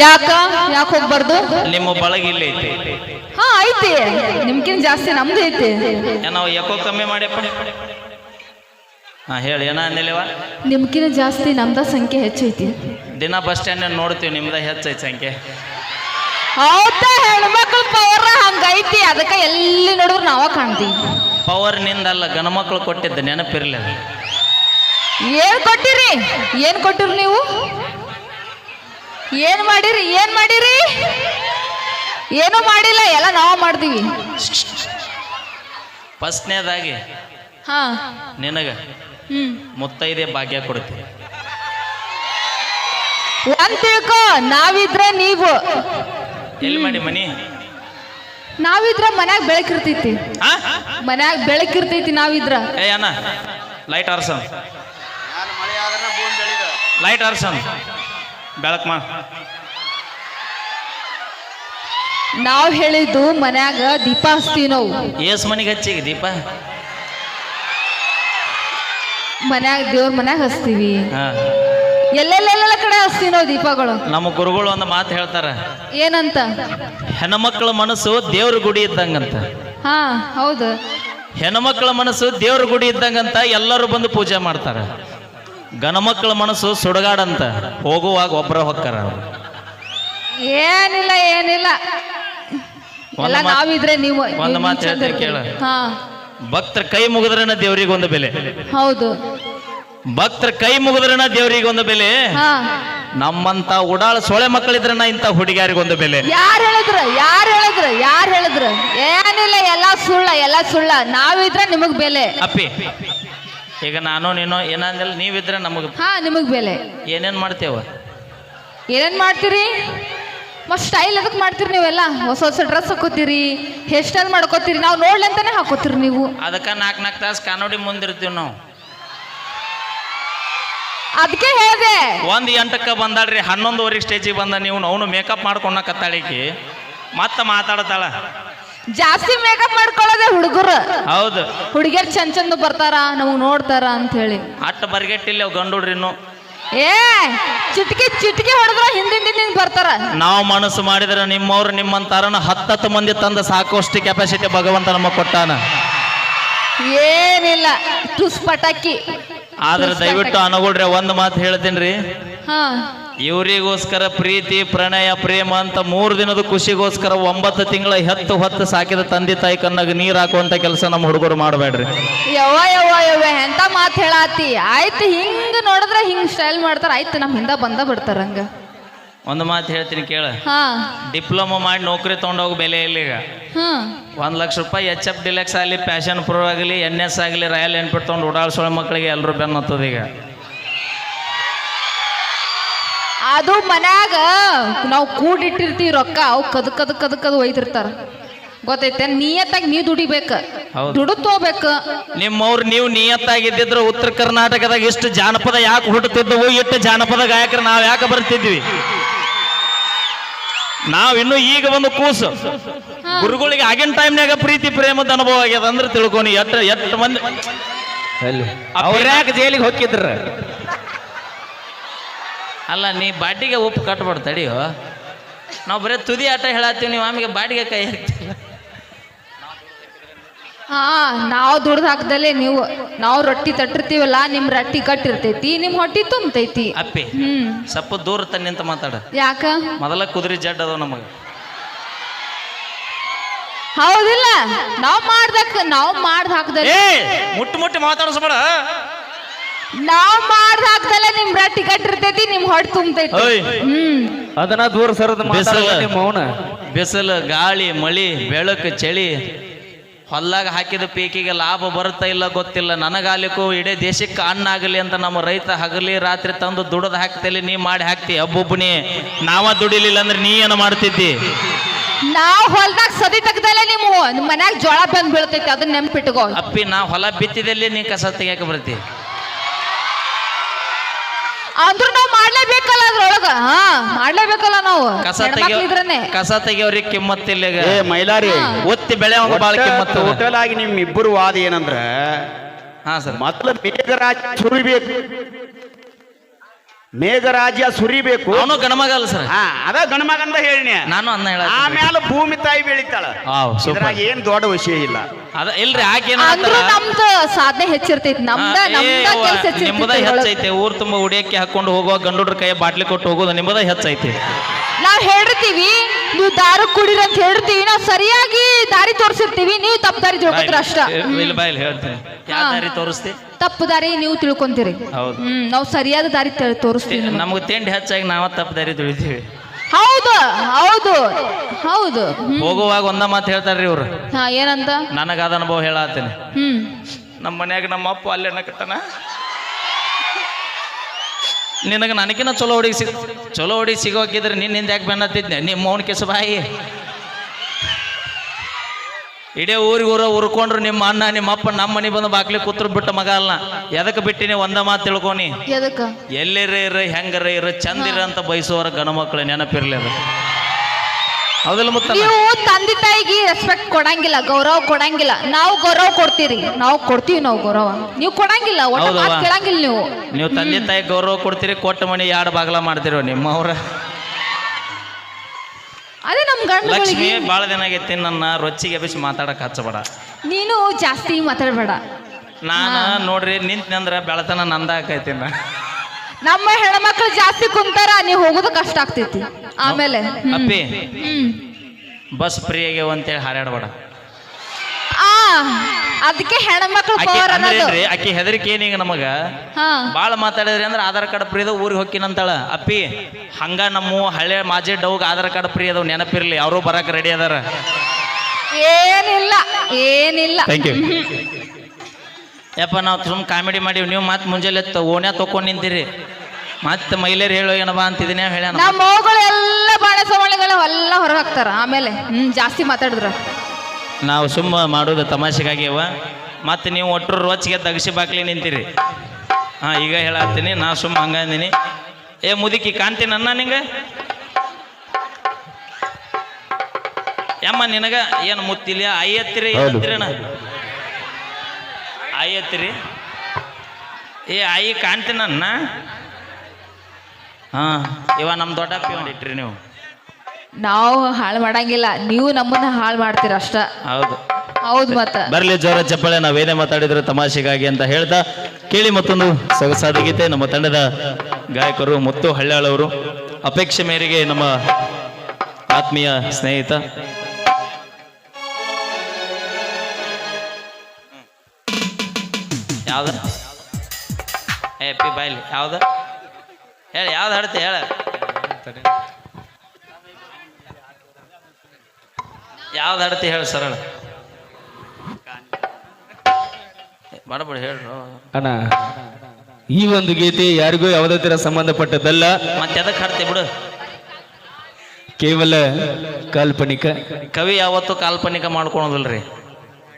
ಯಾಕ? ಯಾಕ ಹೋಗ್ಬಾರ್ದು? ನಿಮ್ಮ ಬಳಗ ಇಲ್ಲಿ ಐತಿ. ಹಾ ಐತಿ. ನಿಮ್ಕಿನ್ ಜಾಸ್ತಿ ನಮ್ದು ಐತಿ. ನಾವು ಯಾಕೋ ಕಮ್ಮಿ ಮಾಡಿ ಹಾ ಹೇಳಿ ಏನ ಅಂದಿಲ್ಲವ? ನಿಮ್ಕಿನ ಜಾಸ್ತಿ ನಮ್ದ ಸಂಖ್ಯೆ ಹೆಚ್ಚೈತಿ ದಿನ ಬಸ್ ಸ್ಟ್ಯಾಂಡ್ ನೋಡ್ತೀವಿ ನಿಮ್ದ ಹೆಚ್ಚೈತಿ ಸಂಖ್ಯೆ. ಹೌದಾ ಹೆಣ್ಮಕ್ಳ ಪವರ್ ಹಂಗೈತಿ ಅದಕ್ಕೆ ಎಲ್ಲಿ ನೋಡಿದ್ರು ನಾವ ಕಾಣ್ತೀವಿ. ಪವರ್ ನಿಂದಲ್ಲ ಗಣಮಕ್ಳು ಕೊಟ್ಟಿದ್ದ ನೆನಪಿರ್ಲಿ ಅದು. ಏನ್ ಕೊಟ್ಟಿರಿ? ಏನ್ ಕೊಟ್ಟಿರಿ ನೀವು? ಏನ್ ಮಾಡಿರಿ ಏನ್ ಮಾಡಿರಿ? ಏನು ಮಾಡಿಲ್ಲ ಎಲ್ಲ ನಾವು ಮಾಡ್ತೀವಿ. ಫಸ್ಟ್ನೇದಾಗಿ ಹಾ. ನಿನಗ ಹ್ಮ್. ಮುತ್ತೈದೆ ಭಾಗ್ಯ ಕೊಡ್ತೀವಿ ಒಂದ್ ತಿಳ್ಕೊ ನಾವಿದ್ರೆ ನೀವು. ಎಲ್ಲಿ ಮಾಡಿ ಮನಿ? ನಾವಿದ್ರ ಮನ್ಯಾಗ ಬೆಳಕಿರ್ತೈತಿ ಆ? ಮನ್ಯಾಗ ಬೆಳಕಿರ್ತೈತಿ ನಾವಿದ್ರ. ಏ ಅಣ್ಣ ಲೈಟ್ ಆರ್ಸನ್ ಲೈಟ್ ಆರ್ಸನ್ ಬೆಳಕ್ ಮಾ ನಾವ್ ಹೇಳಿದ್ದು ಮನ್ಯಾಗ ದೀಪ ಹಚ್ತೀವಿ ನಾವು. ಏಸ್ ಮನಿಗೆ ಹಚ್ಚಿಗೆ ದೀಪ? ಮನ್ಯಾಗ ದೇವ್ರ ಮನ್ಯಾಗ ಹಚ್ತೀವಿ. ಹಾ. ಎಲ್ಲೆಲ್ಲೆಲ್ಲ ಕಡೆ ಹಚ್ತೀವಿ ನಾವು ದೀಪಗಳು. ನಮ್ಮ ಗುರುಗಳು ಒಂದು ಮಾತು ಹೇಳ್ತಾರ. ಏನಂತ? ಹೆಣ್ಮಕ್ಳ ಮನಸ್ಸು ದೇವ್ರ ಗುಡಿ ಇದ್ದಂಗಂತ. ಹಾ ಹೌದು. ಹೆಣ್ಮಕ್ಳ ಮನಸ್ಸು ದೇವ್ರ ಗುಡಿ ಇದ್ದಂಗಂತ ಎಲ್ಲರೂ ಬಂದು ಪೂಜೆ ಮಾಡ್ತಾರ. ಗಣಮಕ್ಳ ಮನಸ್ಸು ಸುಡಗಾಡಂತ ಹೋಗುವಾಗ ಒಬ್ಬರ ಹೊಕ್ಕಾರ ಅವ್ರು. ಏನಿಲ್ಲ ಏನಿಲ್ಲ. ಒಂದ್ ಎಲ್ಲ ಮಾತ್- ನಾವಿದ್ರೆ ನೀವು ಒಂದು ಮಾತು ಹೇಳ್ತೀನಿ. ಕೇಳು. ಹಾ. ಭಕ್ತರ ಕೈ ಮುಗಿದ್ರನ ದೇವರಿಗೆ ಒಂದು ಬೆಲೆ. ಹೌದು. ಭಕ್ತರ ಕೈ ಮುಗಿದ್ರನ ದೇವರಿಗೆ ಒಂದು ಬೆಲೆ. ಹಾ. ನಮ್ಮಂತ ಉಡಾಳ ಸೊಳೆ ಮಕ್ಕಳಿದ್ರನ ಇಂಥ ಹುಡುಗಿಯಾರಿಗೊಂದು ಬೆಲೆ. ಯಾರು ಹೇಳಿದ್ರು? ಯಾರು ಹೇಳಿದ್ರು? ಯಾರು ಹೇಳಿದ್ರು? ಏನಿಲ್ಲ ಎಲ್ಲ ಸುಳ್ಳ ಎಲ್ಲ ಸುಳ್ಳ. ನಾವಿದ್ರೆ ನಿಮಗ್ ಬೆಲೆ. ಅಪ್ಪಿ ಈಗ ನಾನು ನೀನು ಏನಂದಿಲ್ಲ ನೀವಿದ್ರೆ ನಮಗೆ ಹಾ ನಿಮಗ್ ಬೆಲೆ. ಏನೇನ್ ಮಾಡ್ತೇವ? ಏನೇನ್ ಮಾಡ್ತೀರಿ? ಮತ್ ಸ್ಟೈಲ್ ಅದಕ್ಕೆ ಮಾಡ್ತೀರಿ ನೀವೆಲ್ಲ. ಹೊಸ ಹೊಸ ಡ್ರೆಸ್ ಹಾಕೋತೀರಿ ಹೇರ್ ಸ್ಟೈಲ್ ಮಾಡ್ಕೋತೀರಿ. ನಾವು ನೋಡ್ಲಂತಾನೆ ಹಾಕೋತೀರಿ ನೀವು. ಅದಕ್ಕೆ ನಾಲ್ಕು ನಾಲ್ಕು ತಾಸು ಕಾನೋಡಿ ಮುಂದಿರ್ತೀವಿ ನಾವು. ಅದಕ್ಕೆ ಹೇಳಿದೆ. ಒಂದ್ ಎಂಟಕ್ಕೆ ಬಂದಾಳ್ರಿ ಹನ್ನೊಂದುವರೆ ಸ್ಟೇಜಿಗೆ ಬಂದ ನೀವು ಅವನು ಮೇಕಪ್ ಮಾಡ್ಕೊಂಡ ಕತ್ತಾಳಿಕಿ ಮತ್ತೆ ಮಾತಾಡ್ತಾಳ. ಜಾಸ್ತಿ ಮೇಕಪ್ ಮಾಡ್ಕೊಳ್ಳೋದೇ ಹುಡುಗರು. ಹೌದು. ಹುಡುಗಿಯರ್ ಚಂದ ಚಂದ ಬರ್ತಾರ ನಮಗ್ ನೋಡ್ತಾರ ಅಂತ ಹೇಳಿ ಅಟ್ಟ ಬರ್ಗೆಟ್ಟಿಲ್ಲ ಗಂಡು ಹುಡ್ರಿನ್ನು ಏ ಚಿಟಕಿ ಚಿಟಕಿ ಹೊಡೆದ್ರ ಹಿಂದಿನ ಹಿಂದಿನ ಬರ್ತಾರ. ನಾವು ಮನಸ್ಸು ಮಾಡಿದ್ರೆ ನಿಮ್ಮವ್ರು ನಿಮ್ಮಂತಾರನ ಹತ್ತತ್ತು ಮಂದಿ ತಂದ ಸಾಕಷ್ಟು ಕೆಪಾಸಿಟಿ ಭಗವಂತ ನಮ್ಮ ಕೊಟ್ಟಾನ. ಏನಿಲ್ಲ ತುಸ್ ಪಟಾಕಿ. ಆದ್ರೆ ದಯವಿಟ್ಟು ಅನುಗುಳ್ರಿ ಒಂದು ಮಾತು ಹೇಳ್ತೀನಿ ರೀ ಹಾ. ಇವರಿಗೋಸ್ಕರ ಪ್ರೀತಿ ಪ್ರಣಯ ಪ್ರೇಮ ಅಂತ ಮೂರು ದಿನದ ಖುಷಿಗೋಸ್ಕರ ಒಂಬತ್ತು ತಿಂಗಳ ಹೆತ್ತು ಹೊತ್ತು ಸಾಕಿದ ತಂದೆ ತಾಯಿ ಕಣ್ಣಾಗ ನೀರ್ ಹಾಕುವಂತ ಕೆಲಸ ನಮ್ಮ ಹುಡುಗರು ಮಾಡಬೇಡ್ರಿ. ಯವ್ವ ಯವ್ವ ಯವ್ವ ಎಂತ ಮಾತು ಹೇಳಾತಿ? ಆಯ್ತು ಹಿಂಗ ನೋಡಿದ್ರೆ ಹಿಂಗ್ ಸ್ಟೈಲ್ ಮಾಡ್ತಾರ ಆಯ್ತು ನಮ್ ಹಿಂದ ಬಂದ ಬಿಡ್ತಾರ ಹಂಗ. ಒಂದು ಮಾತು ಹೇಳ್ತೀನಿ ಕೇಳ. ಹಾ. ಡಿಪ್ಲೊಮಾ ಮಾಡಿ ನೌಕರಿ ತೊಗೊಂಡೋಗ ಬೆಲೆ ಇಲ್ಲ ಈಗ? ಹ್ಮ್. ಒಂದು ಲಕ್ಷ ರೂಪಾಯಿ ಎಚ್ ಎಫ್ ಡಿಲೆಕ್ಸ್ ಆಗಲಿ ಪ್ಯಾಷನ್ ಪ್ರೋ ಆಗಲಿ ಎನ್ ಎಸ್ ಆಗಲಿ ರಾಯಲ್ ಎನ್ಪಿಟ್ ತೊಗೊಂಡು ಓಡಾಡ್ಸೋಳ ಮಕ್ಕಳಿಗೆ ಎಲ್ಲರೂ ಬೆನ್ನ ಹತ್ತದ ಈಗ. ಅದು ಮನ್ಯಾಗ ನಾವು ಕೂಡಿಟ್ಟಿರ್ತೀವಿ ರೊಕ್ಕ ಅವು ಕದ್ ಕದ್ ಕದ್ ಕದ್ ಒಯ್ದಿರ್ತಾರ. ಗೊತ್ತೈತೆ? ನಿಯತ್ತಾಗಿ ನೀ ದುಡಿಬೇಕ. ದುಡು ದುಡ್ಡು ತಗೋಬೇಕು. ನಿಮ್ಮವ್ರು ನೀವು ನಿಯತ್ತಾಗಿದ್ದಿದ್ರೆ ಉತ್ತರ ಕರ್ನಾಟಕದಾಗ ಇಷ್ಟು ಜಾನಪದ ಯಾಕೆ ಹುಟ್ಟುತ್ತಿದ್ದವು? ಎಷ್ಟು ಜಾನಪದ ಗಾಯಕರು ನಾವು ಯಾಕೆ ಬರ್ತಿದ್ವಿ? ನಾವು ಇನ್ನು ಈಗ ಒಂದು ಕೂಸು. ಗುರುಗಳಿಗೆ ಆಗಿನ ಟೈಮ್ನಾಗ ಪ್ರೀತಿ ಪ್ರೇಮದ ಅನುಭವ ಆಗ್ಯದ ಅಂದ್ರೆ ತಿಳ್ಕೊನಿ. ಎಟ್ ಎಟ್ ಮಂದಿ ಅವ್ರ್ಯಾಕ ಜೈಲಿಗೆ ಹೋಗಿದ್ರ? ಅಲ್ಲ ನೀ ಬಾಡಿಗೆ ಉಪ್ಪು ಕಟ್ಬಾರ್ದು ತಡಿಯೋ. ನಾವು ಬರೀ ತುದಿ ಆಟ ಹೇಳತ್ತೀವಿ ನೀವು ಆಮೇಲೆ ಬಾಡಿಗೆ ಕೈ ಹಾಕ್ತಿಲ್ಲ ಹಾ ನಾವು ದುಡ್ದು ಹಾಕ್ದಲೆ ನೀವು ನಾವು ರೊಟ್ಟಿ ತಟ್ಟಿರ್ತೀವಲ್ಲ ನಿಮ್ ರೊಟ್ಟಿ ಕಟ್ಟಿರ್ತೈತಿ ನಿಮ್ ಹೊಟ್ಟಿ ತುಂಬತೈತಿ. ಅಪ್ಪಿ ಹ್ಮ್. ಸ್ವಲ್ಪ ದೂರ ತನ್ನಿ ಅಂತ ಮಾತಾಡ. ಯಾಕ? ಮೊದಲ ಕುದುರೆ ಜಡ್ ಅದಾವ ನಮಗೆ. ಹೌದಿಲ್ಲ ನಾವ್ ಮಾಡ್ದಕ್ ನಾವ್ ಮಾಡ್ದ ಹಾಕ್ದಲೆ ಏ ಮುಟ್ಟು ಮುಟ್ಟಿ ಮಾತಾಡಿಸ್ಬೇಡ. ನಾವ್ ಮಾಡ್ದ ಹಾಕ್ದಲ್ಲ ನಿಮ್ ಟಿಕೆಟ್ ಕಟ್ಟಿರ್ತೈತಿ ನಿಮ್ ಹೊಟ್ಟೆ ತುಂಬತೈತಿ. ಓಯ್ ಹ್ಮ್. ಅದನ್ನ ದೂರ ಸರದ. ನಿಮ್ಮ ಮೌನ ಬಿಸಿಲು ಗಾಳಿ ಮಳಿ ಬೆಳಕು ಚಳಿ. ಹೊಲ್ಲಾಗ ಹಾಕಿದ ಪೀಕಿಗೆ ಲಾಭ ಬರುತ್ತಾ ಇಲ್ಲ ಗೊತ್ತಿಲ್ಲ. ನನಗಾಲಿಕ್ಕೂ ಇಡೀ ದೇಶಕ್ಕೆ ಅನ್ನ ಆಗಲಿ ಅಂತ ನಮ್ಮ ರೈತ ಹಗಲಿ ರಾತ್ರಿ ತಂದು ದುಡದ್ ಹಾಕ್ತೇಲಿ ನೀ ಮಾಡಿ ಹಾಕ್ತಿ. ಒಬ್ಬೊಬ್ಬನಿ ನಾವ ದುಡಿಲಿಲ್ಲ ಅಂದ್ರೆ ನೀ ಏನು ಮಾಡ್ತಿದ್ದಿ? ನಾವ್ ಹೊಲ್ದಾಗ ಸದಿ ತೆಗ್ದಲೆ ನಿಮ್ಮ ನಿಮ್ ಮನ್ಯಾಗ ಜೋಳ ಬಂದ್ ಬೀಳ್ತೈತಿ ಅದನ್ನ ನೆನ್ಪಿಟ್ಕೋ. ಅಪ್ಪಿ ನಾ ಹೊಲ ಬಿತ್ತಿದಲ್ಲಿ ನೀ ಕಸ ತೆಗಿಯಕ್ಕೆ ಬರ್ತಿ. ಅಂದ್ರೂ ನಾವ್ ಮಾಡ್ಲೇಬೇಕಲ್ಲ ಅದ್ರೊಳಗ. ಹಾ ಮಾಡ್ಲೇಬೇಕಲ್ಲ ನಾವು. ಕಸ ತೆಗಿಯೋ ಇದ್ರನೆ. ಕಸ ತೆಗಿಯೋರಿಗೆ ಕಿಮ್ಮತ್ತಿಲ್ಲ ಈಗ. ಏ ಮೈಲಾರಿ ಒತ್ತಿ ಬೆಳೆ ಬಾಳ ಕಿಮ್ಮತ್ತು. ಟೋಟಲ್ ಆಗಿ ನಿಮ್ ಇಬ್ಬರು ವಾದ ಏನಂದ್ರ ಹಾ ಸರ್. ಮೊದ್ಲು ರಾಜ್ಯ ಸುರಿಬೇಕು ಮೇಘರಾಜ್ಯ ಸುರಿಬೇಕು. ಅವನು ಗಣಮಗ ಅಲ್ಲ ಸರ್. ಹಾ ಅದ ಗಣಮಗಂದ ಹೇಳಿನಿ. ನಾನು ಅನ್ನ ಹೇಳ ಆಮೇಲೆ ಭೂಮಿ ತಾಯಿ ಬೆಳಿತಾಳ. ಇದ್ರಾಗ ಏನ್ ದೊಡ್ಡ ವಿಷಯ ಇಲ್ಲ. ಅದ ಇಲ್ರಿ ಆಕೆ ನಮ್ದು ಸಾಧನೆ ಹೆಚ್ಚಿರ್ತೈತಿ. ನಮ್ದ ನಿಮ್ಮದ ಹೆಚ್ಚೈತೆ. ಊರ್ ತುಂಬ ಉಡಿಯಕ್ಕೆ ಹಾಕೊಂಡು ಹೋಗುವ ಗಂಡುಡ್ರ ಕೈ ಬಾಟ್ಲಿ ಕೊಟ್ಟು ಹೋಗೋದು ನಿಮ್ಮದ ಹೆಚ್ಚೈತಿ. ನಾವ್ ಹೇಳಿರ್ತೀವಿ ನೀವು ದಾರು ಕುಡಿರಿ ಅಂತ ಹೇಳ್ತೀವಿ. ನಾವು ಸರಿಯಾಗಿ ದಾರಿ ತೋರಿಸಿರ್ತೀವಿ. ನೀವು ತಪ್ಪು ದಾರಿ ತಿಳ್ಕೊತೀರ ಅಷ್ಟ. ಇಲ್ಲಿ ಬಾಯಲ್ಲಿ ಹೇಳ್ತೀನಿ. ಯಾವ ದಾರಿ ತೋರಿಸ್ತಿ? ತಪ್ಪು ದಾರಿ ನೀವು ತಿಳ್ಕೊಂತೀರಿ. ಹೌದು. ಹ್ಮ್ ನಾವು ಸರಿಯಾದ ದಾರಿ ತ- ತೋರಿಸ್ತೀವಿ ನಮ್ಗೆ. ನಮಗೆ ತಿಂಡಿ ಹೆಚ್ಚಾಗಿ ನಾವ ತಪ್ಪು ದಾರಿ ತಿಳಿತೀವಿ. ಹೌದು ಹೌದು ಹೌದು. ಹ್ಮ್. ಹೋಗುವಾಗ ಒಂದ ಮಾತು ಹೇಳ್ತಾರ್ರಿ ಇವ್ರು. ಹಾ ಏನಂತ? ನನಗಾದ ಅನುಭವ ಹೇಳತ್ತೀನಿ ಹ್ಮ್. ನಮ್ಮ ಮನ್ಯಾಗ ನಮ್ಮ ಅಪ್ಪ ಅಲ್ಲೇ ನಕತ್ತನ ನಿನಗೆ ನನಗಿನ ಚಲೋ ಹುಡುಗಿ ಸಿಗ ಚಲೋ ಹುಡುಗಿ ಸಿಗೋಕಿದ್ರೆ ನಿನ್ನಿಂದ ಯಾಕೆ ಬೆನ್ನತ್ತಿದ್ದೆ ನಿಮ್ಮ ಮೌನ ಕೆಸ ಬಾಯಿ. ಇಡೀ ಊರಿಗೆ ಊರ ಉರ್ಕೊಂಡ್ರು ನಿಮ್ಮ ಅಣ್ಣ ನಿಮ್ಮ ಅಪ್ಪ ನಮ್ಮ ಮನೆ ಬಂದು ಬಾಕ್ಲಿ ಕೂತ್ರು ಬಿಟ್ಟ ಮಗ ಅಲ್ಲ. ಎದಕ್ಕೆ ಬಿಟ್ಟಿನಿ ಒಂದ ಮಾತು ತಿಳ್ಕೊನಿ ಎಲ್ಲಿರ ಇರ ಹೆಂಗರ ಇರ ಚಂದಿರ ಅಂತ ಬಯಸುವವರ ಗಣಮಕ್ಳು ನೆನಪಿರ್ಲಿ ಅದು. ಹೌದಿಲ್ಲ ಮುತ್ತ ನೀವು ತಂದೆ ತಾಯಿಗೆ ರೆಸ್ಪೆಕ್ಟ್ ಕೊಡಂಗಿಲ್ಲ ಗೌರವ ಕೊಡಂಗಿಲ್ಲ. ನಾವು ಗೌರವ ಕೊಡ್ತೀರಿ. ನಾವು ಕೊಡ್ತೀವಿ ನಾವು ಗೌರವ. ನೀವು ಕೊಡಂಗಿಲ್ಲ ಒಟ್ಟು ಹೌದವ್ವ. ಮಾತ್ ಕೇಳಂಗಿಲ್ಲ ನೀವು. ನೀವು ತಂದೆ ತಾಯಿ ಗೌರವ ಕೊಡ್ತೀರಿ ಕೊಟ್ಟ ಮಣಿ ಎರಡು ಬಾಗಲ ಮಾಡ್ತಿರೋ ನಿಮ್ಮವ್ರ? ಅದೇ ನಮ್ ಲಕ್ಷ್ಮಿ ಗಂಡುಗಳಿಗೆ ಭಾಳ ದಿನ ಆಗೈತಿ ನನ್ನ ರೊಚ್ಚಿಗೆ ಬಿಸಿ ಮಾತಾಡಕ್ ಹಚ್ಚಬೇಡ. ನೀನು ಜಾಸ್ತಿ ಮಾತಾಡಬೇಡ. ನಾನು ನೋಡ್ರಿ ನಿಂತ್ನಂದ್ರ ಬೆಳತನ ನಂದ ಆಕೈತಿ ನಾ. ನಮ್ಮ ಹೆಣ್ಮಕ್ಳು ಜಾಸ್ತಿ ಕುಂತಾರ ನೀವು ಹೋಗೋದು ಕಷ್ಟ ಆಗ್ತೈತಿ. ಆಮೇಲೆ ಹ್ಮ್. ಅಪ್ಪಿ ಹ್ಮ್. ಬಸ್ ಫ್ರೀ ಆಗ್ಯಾವ ಅಂತೇಳಿ ಹಾರಾಡಬೇಡ. ಆ ಅದಕ್ಕೆ ಹೆಣ್ಮಕ್ಳು ಆಕಿ ಪವರ್ ಅಂದ್ರೆ ಅನ್ನೋದು. ಏನ್ರಿ ಆಕಿ ಹೆದರಿಕೆ ಏನೀಗ ನಮಗ? ಹಾ. ಭಾಳ ಮಾತಾಡಿದ್ರಿ ಅಂದ್ರೆ ಆಧಾರ್ ಕಾರ್ಡ್ ಫ್ರೀ ಅದ ಊರಿಗೆ ಹೊಕ್ಕಿನಂತಾಳ ಅಪ್ಪಿ ಹಂಗ ನಮ್ಮ ಹಳೆ ಮಾಜಿ ಡೌಗ್ ಆಧಾರ್ ಕಾರ್ಡ್ ಫ್ರೀ ಅದಾವ ನೆನಪಿರ್ಲಿ ಅವರು ಬರಕ್ ರೆಡಿ ಅದಾರ. ಏನಿಲ್ಲ ಏನಿಲ್ಲ. ಥ್ಯಾಂಕ್ ಯು ಯಪ್ಪ ನಾವು ಸುಮ್ಮನೆ ಕಾಮಿಡಿ ಮಾಡೀವಿ ನೀವು ಮತ್ತೆ ಮುಂಜಾನೆ ಓಣ್ಯ ತೊಗೊಂಡು ನಿಂತೀರಿ. ಮತ್ತೆ ಮಹಿಳೆಯರು ಹೇಳೋ ಏನಪ್ಪ ಅಂತಿದ್ದೀನಿ ಹೇಳ್ಯಾನ. ನಮ್ಮ ಮಗಳು ಎಲ್ಲ ಬಾಳೆ ಸವಳಿಗಳು ಎಲ್ಲ ಹೊರ ಹಾಕ್ತಾರ ಆಮೇಲೆ. ಹ್ಮ್ ಜಾಸ್ತಿ ಮಾತಾಡಿದ್ರ. ನಾವು ಸುಮ್ಮ ಮಾಡೋದು ತಮಾಷೆಗಾಗ್ಯವ ಮತ್ತೆ ನೀವು ಒಟ್ಟರು ರೋಚಿಗೆ ತಗಸಿ ಬಾಕ್ಲಿ ನಿಂತೀರಿ. ಹಾಂ ಈಗ ಹೇಳತ್ತೀನಿ ನಾ ಸುಮ್ಮ ಹಂಗಂದಿನಿ ಏ ಮುದುಕಿ ಕಾಣ್ತೀನಿ ಅನ್ನ ನಿಂಗೆ? ಯಮ್ಮ ನಿನಗ ಏನು ಮುತ್ತಿಲ್ಲ ಐ ಎತ್ತಿರಿ ಹೌದು. ಎತ್ತಿರಣ ಐತ್ರಿ ಏ ಆಯಿ ಕಾಣ್ತೀನನ್ನ ಹಾಂ ಇವ ನಮ್ಮ ದೊಡ್ಡ ಇಟ್ರಿ ನೀವು. ನಾವು ಹಾಳು ಮಾಡಂಗಿಲ್ಲ ನೀವು ನಮ್ಮನ್ನ ಹಾಳು ಮಾಡ್ತೀರ ಅಷ್ಟ. ಹೌದು. ಹೌದು ಮತ್ತ. ಬರಲಿ ಜೋರ ಚಪ್ಪಾಳೆ ನಾವೇನೇ ಮಾತಾಡಿದ್ರು ತಮಾಷೆಗಾಗಿ ಅಂತ ಹೇಳ್ತಾ ಕೇಳಿ ಮತ್ತೊಂದು ಸೊಗಸಾದ ಗೀತೆ ನಮ್ಮ ತಂಡದ ಗಾಯಕರು ಮುತ್ತು ಹಳ್ಳಾಳವರು ಅಪೇಕ್ಷೆ ಮೇರೆಗೆ ನಮ್ಮ ಆತ್ಮೀಯ ಸ್ನೇಹಿತ ಯಾವ್ದ? ಏ ಪಿ ಬಾಯ್ಲಿ ಯಾವ್ದ? ಹೇಳಿ ಯಾವ್ದು ಹಾಡ್ತಿ ಹೇಳ. ಯಾವ್ದು ಹಾಡ್ತಿ ಹೇಳಿ ಸರಳ. ಮಾಡಬೇಡ ಹೇಳ್ರು. ಅಣ್ಣ ಈ ಒಂದು ಗೀತೆ ಯಾರಿಗೂ ಯಾವುದೇ ತರ ಸಂಬಂಧಪಟ್ಟದ್ದಲ್ಲ. ಮತ್ತೆ ಅದಕ್ಕೆ ಹಾಡ್ತಿ ಬಿಡು. ಕೇವಲ ಕಾಲ್ಪನಿಕ. ಕವಿ ಯಾವತ್ತೂ ಕಾಲ್ಪನಿಕ ಮಾಡ್ಕೊಳೋದಿಲ್ರಿ.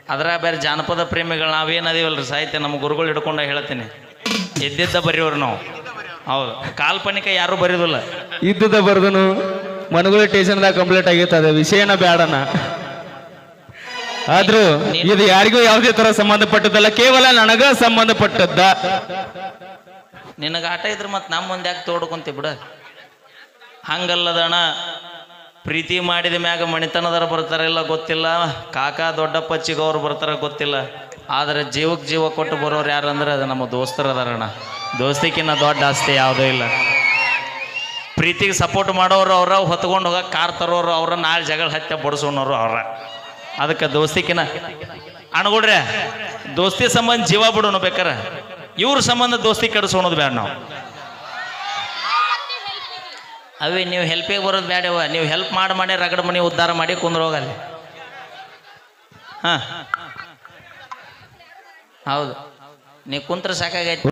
ಅದ್ರ ಬೇರೆ ಜಾನಪದ ಪ್ರೇಮಿಗಳು ನಾವೇನದೀವಲ್ರಿ ಸಾಹಿತ್ಯ ನಮ್ಮ ಗುರುಗಳು ಹಿಡ್ಕೊಂಡ ಹೇಳ್ತೀನಿ. ಎದ್ದಿದ್ದ ಬರೆಯೋರು ನಾವು. ಹೌದು. ಕಾಲ್ಪನಿಕ ಯಾರು ಬರೆಯೋದಿಲ್ಲ ಇದ್ದಿದ್ದ ಬರ್ದನು ಮನಗುಳಿ ಟೇಷನ್ದಾಗ ಕಂಪ್ಲೀಟ್ ಆಗೈತೆ ಅದ ವಿಷಯನ ಬೇಡನ ಆದ್ರೂ ಇದು ಯಾರಿಗೂ ಯಾವುದೇ ತರ ಸಂಬಂಧಪಟ್ಟದ್ದಲ್ಲ ಕೇವಲ ನನಗ ಸಂಬಂಧಪಟ್ಟದ್ದ. ನಿನಗೆ ಆಟ ಇದ್ರೆ ಮತ್ತೆ ನಮ್ಮ ಮುಂದೆ ಯಾಕೆ ತೋಡ್ಕೊಂತಿ ಬಿಡ. ಹಂಗಲ್ಲದಣ ಪ್ರೀತಿ ಮಾಡಿದ ಮ್ಯಾಗ ಮಣಿತನದವ್ರು ಬರ್ತಾರಿಲ್ಲ ಗೊತ್ತಿಲ್ಲ? ಕಾಕ ದೊಡ್ಡಪ್ಪ ಚಿಗವ್ರು ಬರ್ತಾರ ಗೊತ್ತಿಲ್ಲ. ಆದರೆ ಜೀವಕ್ಕೆ ಜೀವ ಕೊಟ್ಟು ಬರೋರು ಯಾರು ಅಂದ್ರೆ ಅದು ನಮ್ಮ ದೋಸ್ತರು ಅದಾರಣ್ಣ ದೋಸ್ತಿಕ್ಕಿನ್ನ ದೊಡ್ಡ ಆಸ್ತಿ ಯಾವುದೂ ಇಲ್ಲ. ಪ್ರೀತಿಗೆ ಸಪೋರ್ಟ್ ಮಾಡೋರು ಅವ್ರ, ಹೊತ್ಕೊಂಡು ಹೋಗೋ ಕಾರ್ ತರೋರು ಅವ್ರ ನಾಳೆ ಜಗಳ ಹತ್ಯೆ ಬಡಿಸೋನವ್ರು ಅವ್ರ. ಅದಕ್ಕೆ ದೋಸ್ತಿಕ್ಕಿನ ಅಣ್ಗುಡ್ರೆ ದೋಸ್ತಿ ಸಂಬಂಧ ಜೀವ ಬಿಡೋಣ ಬೇಕಾರೆ. ಇವ್ರ ಸಂಬಂಧ ದೋಸ್ತಿ ಕೆಡಿಸೋಣದು ಬೇಡ ನಾವು. ಅವೇ, ನೀವು ಹೆಲ್ಪಿಗೆ ಬರೋದು ಬೇಡವ ನೀವು ಹೆಲ್ಪ್ ಮಾಡಿ ಮಾಡಿ ರಗಡ ಮನೆ ಉದ್ಧಾರ ಮಾಡಿ ಕುಂದ್ರ ಹೋಗಲ್ಲಿ ಹಾಂ. ಹೌದು. ನೀವು ಕುಂತ್ರ ಸಾಕಾಗೈತಿ.